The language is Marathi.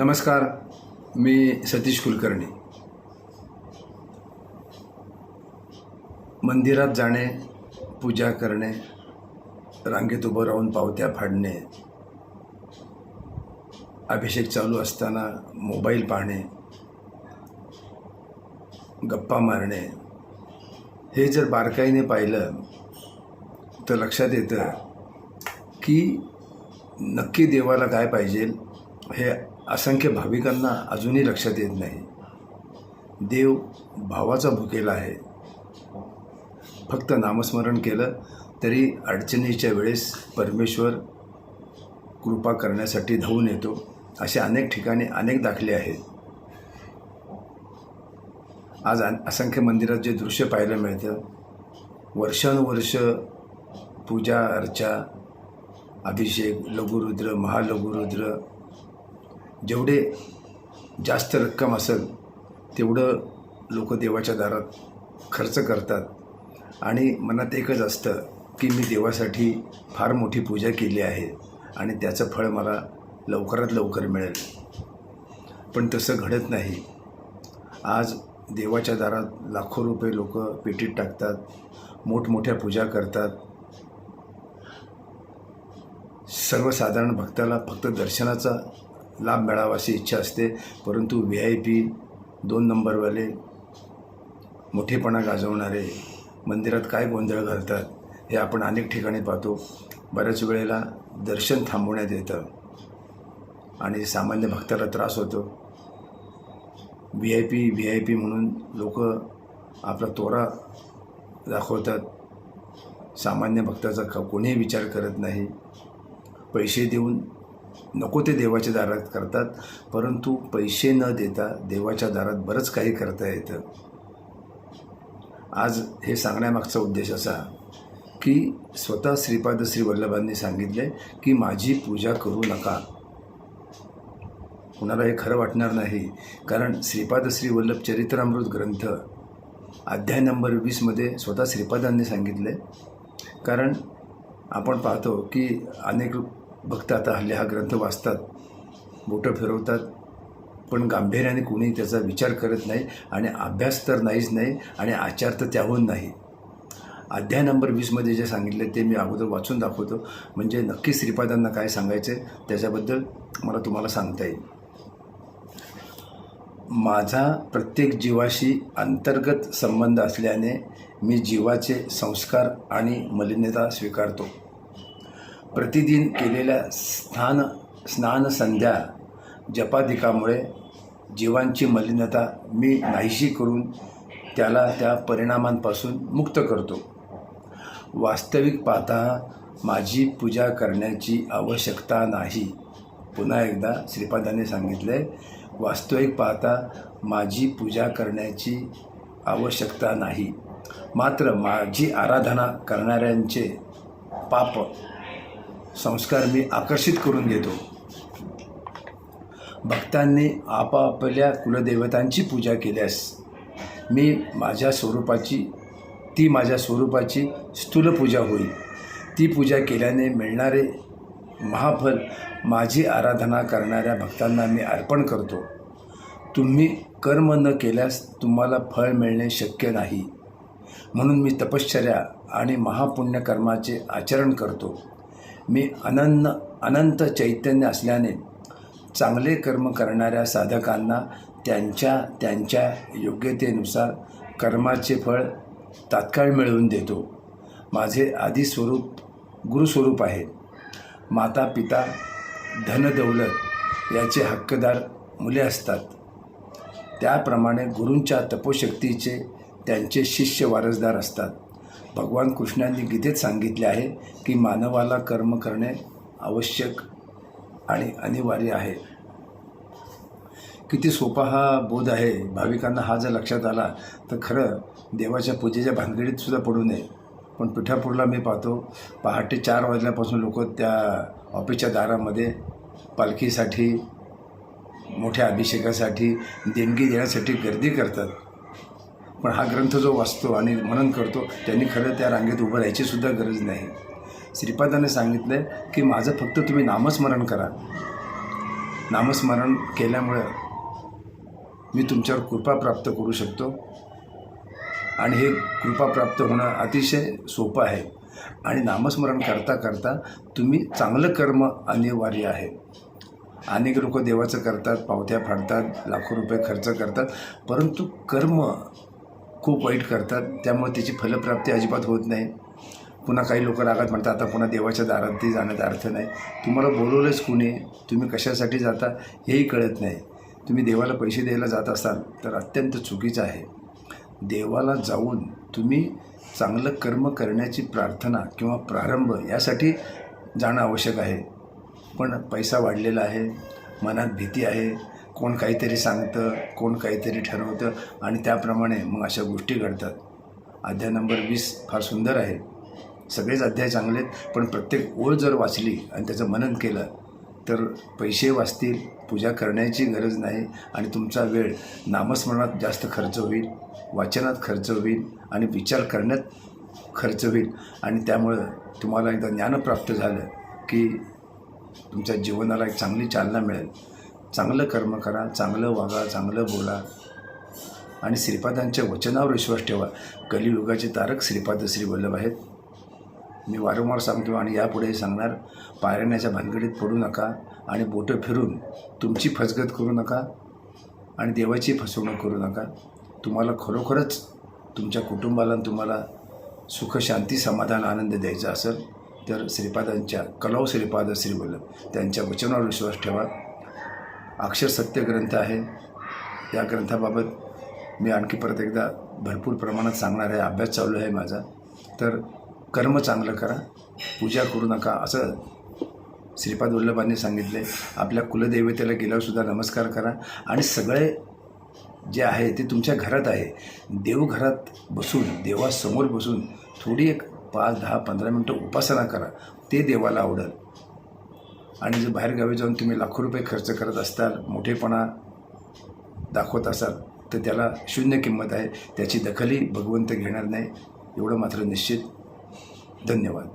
नमस्कार मी सतीश कुलकर्णी. मंदिरात जाणे पूजा करणे रांगेत उभं राहून पावत्या फाडणे अभिषेक चालू असताना मोबाईल पाहणे गप्पा मारणे हे जर बारकाईने पाहिलं तर लक्षात येतं की नक्की देवाला काय पाहिजे हे असंख्य भाविकांना अजूनही लक्षात येत नाही. देव भावाचा भुकेला आहे. फक्त नामस्मरण केलं तरी अडचणीच्या वेळेस परमेश्वर कृपा करण्यासाठी धावून येतो असे अनेक ठिकाणी अनेक दाखले आहेत. आज असंख्य मंदिरात जे दृश्य पाहायला मिळतं वर्षानुवर्ष पूजा अर्चा अभिषेक लघुरुद्र महालघुरुद्र जेवढे जास्त रक्कम असेल तेवढं लोक देवाच्या दारात खर्च करतात. आणि मनात एकच असतं की मी देवासाठी फार मोठी पूजा केली आहे आणि त्याचं फळ मला लवकरात लवकर मिळेल. पण तसं घडत नाही. आज देवाच्या दारात लाखो रुपये लोक पेटीत टाकतात मोठमोठ्या पूजा करतात. सर्वसाधारण भक्ताला फक्त दर्शनाचा लाभ मिळावा अशी इच्छा असते. परंतु व्ही आय पी दोन नंबरवाले मोठेपणा गाजवणारे मंदिरात काय गोंधळ घालतात हे आपण अनेक ठिकाणी पाहतो. बऱ्याच वेळेला दर्शन थांबवण्यात येतं आणि सामान्य भक्ताला त्रास होतो. V I P V I P म्हणून लोक आपला तोरा दाखवतात. सामान्य भक्ताचा का कोणीही विचार करत नाही. पैसे देऊन नको ते देवाच्या दारात करतात परंतु पैसे न देता देवाच्या दारात बरंच काही करता येतं. आज हे सांगण्यामागचा उद्देश असा की स्वतः श्रीपाद श्री वल्लभांनी सांगितले की माझी पूजा करू नका. कुणाला हे खरं वाटणार नाही कारण श्रीपाद श्री वल्लभ चरित्रामृत ग्रंथ अध्याय नंबर वीसमध्ये स्वतः श्रीपादांनी सांगितले कारण आपण पाहतो की अनेक भक्त आता हल्ली हा ग्रंथ वाचतात बोटं फिरवतात पण गांभीर्याने कुणी त्याचा विचार करत नाही आणि अभ्यास तर नाहीच नाही आणि आचार तर त्याहून नाही. अध्याय नंबर वीसमध्ये जे सांगितले ते मी अगोदर वाचून दाखवतो. म्हणजे नक्की श्रीपादांना काय सांगायचं आहे त्याच्याबद्दल मला तुम्हाला सांगता येईल. माझा प्रत्येक जीवाशी अंतर्गत संबंध असल्याने मी जीवाचे संस्कार आणि मलिनता स्वीकारतो. प्रतिदिन केलेल्या स्नान स्नान संध्या जपाधिकामुळे जीवांची मलिनता मी नाहीशी करून त्याला त्या परिणामांपासून मुक्त करतो. वास्तविक पाहता माझी पूजा करण्याची आवश्यकता नाही. पुन्हा एकदा श्रीपादाने सांगितले वास्तविक पाहता माझी पूजा करण्याची आवश्यकता नाही. मात्र माझी आराधना करणाऱ्यांचे पाप संस्कार मी आकर्षित करून घेतो. भक्तांनी आपापल्या कुलदेवतांची पूजा केल्यास मी माझ्या स्वरूपाची ती माझ्या स्वरूपाची स्थूल पूजा होईल. ती पूजा केल्याने मिळणारे महाफल माझी आराधना करणाऱ्या भक्तांना मी अर्पण करतो. तुम्ही कर्म न केल्यास तुम्हाला फळ मिळणे शक्य नाही. म्हणून मी तपश्चर्या आणि महापुण्य कर्माचे आचरण करतो. मी अनन्न अनंत चैतन्य असल्याने चांगले कर्म करणाऱ्या साधकांना त्यांच्या त्यांच्या योग्यतेनुसार कर्माचे फळ तात्काळ मिळवून देतो. माझे आधी स्वरूप गुरुस्वरूप आहे. माता पिता धनदौलत याचे हक्कदार मुले असतात. त्याप्रमाणे गुरूंच्या तपोशक्तीचे त्यांचे शिष्य वारसदार असतात. भगवान कृष्णांनी गीतेत सांगितले आहे की मानवाला कर्म करणे आवश्यक आणि अनिवार्य आहे. किती सोपा हा बोध आहे. भाविकांना हा जर लक्षात आला तर खरं देवाच्या पूजेच्या भानगडीत सुद्धा पडू नये. पण पिठापूरला मी पाहतो पहाटे चार वाजल्यापासून लोक त्या ऑफिसच्या दारामध्ये पालखीसाठी मोठ्या अभिषेकासाठी देणगी देण्यासाठी गर्दी करतात. पण हा ग्रंथ जो वाचतो आणि मनन करतो त्यांनी खरं त्या रांगेत उभं राहायची सुद्धा गरज नाही. श्रीपादाने सांगितलं की माझं फक्त तुम्ही नामस्मरण करा. नामस्मरण केल्यामुळं मी तुमच्यावर कृपा प्राप्त करू शकतो. आणि हे कृपा प्राप्त होणं अतिशय सोपं आहे. आणि नामस्मरण करता करता तुम्ही चांगलं कर्म अनिवार्य आहे. अनेक लोक देवाचं करतात पावत्या फाडतात लाखो रुपये खर्च करतात परंतु कर्म खूप वाईट करतात. त्यामुळे त्याची फलप्राप्ती अजिबात होत नाही. पुन्हा काही लोक रागात म्हणतात आता पुन्हा देवाच्या दारातही जाण्याचा अर्थ नाही. तुम्हाला बोलवलंच कुणी? तुम्ही कशासाठी जाता? हेही कळत नाही. तुम्ही देवाला पैसे द्यायला जात असाल तर अत्यंत चुकीचं आहे. देवाला जाऊन तुम्ही चांगलं कर्म करण्याची प्रार्थना किंवा प्रारंभ यासाठी जाणं आवश्यक आहे. पण पैसा वाढलेला आहे मनात भीती आहे. कोण काहीतरी सांगतं कोण काहीतरी ठरवतं आणि त्याप्रमाणे मग अशा गोष्टी घडतात. अध्याय नंबर वीस फार सुंदर आहे. सगळेच अध्याय चांगले आहेत पण प्रत्येक ओळ जर वाचली आणि त्याचं मनन केलं तर पैसे वाचतील पूजा करण्याची गरज नाही आणि तुमचा वेळ नामस्मरणात जास्त खर्च होईल वाचनात खर्च होईल आणि विचार करण्यात खर्च होईल. आणि त्यामुळं तुम्हाला एकदा ज्ञान प्राप्त झालं की तुमच्या जीवनाला एक चांगली चालना मिळेल. चांगलं कर्म करा चांगलं वागा चांगलं बोला. आणि श्रीपादांच्या वचनावर विश्वास ठेवा. कलियुगाचे तारक श्रीपाद श्री वल्लभ आहेत. मी वारंवार सांगतो आणि यापुढेही सांगणार पायऱ्याण्याच्या भानगडीत पडू नका आणि बोटं फिरून तुमची फसगत करू नका आणि देवाची फसवणूक करू नका. तुम्हाला खरोखरच तुमच्या कुटुंबाला तुम्हाला सुख शांती समाधान आनंद द्यायचा असेल तर श्रीपादांच्या कलाव श्रीपाद श्री वल्लभ. त्यांच्या वचनावर विश्वास ठेवा. अक्षर सत्य ग्रंथ आहे. या ग्रंथाबाबत मी आणखी परत एकदा भरपूर प्रमाणात सांगणार आहे. अभ्यास चालू आहे माझा. तर कर्म चांगलं करा. पूजा करू नका. असं श्रीपाद वल्लभांनी सांगितले. आपल्या कुलदेवतेला गेल्यावरसुद्धा नमस्कार करा. आणि सगळे जे आहे ते तुमच्या घरात आहे. देवघरात बसून देवासमोर बसून थोडी एक पाच दहा पंधरा मिनटं उपासना करा. ते देवाला आवडेल. आणि जर बाहेरगावी जाऊन तुम्ही लाखो रुपये खर्च करत असताल मोठेपणा दाखवत असाल तर त्याला शून्य किंमत आहे. त्याची दखलही भगवंत घेणार नाही. एवढं मात्र निश्चित. धन्यवाद.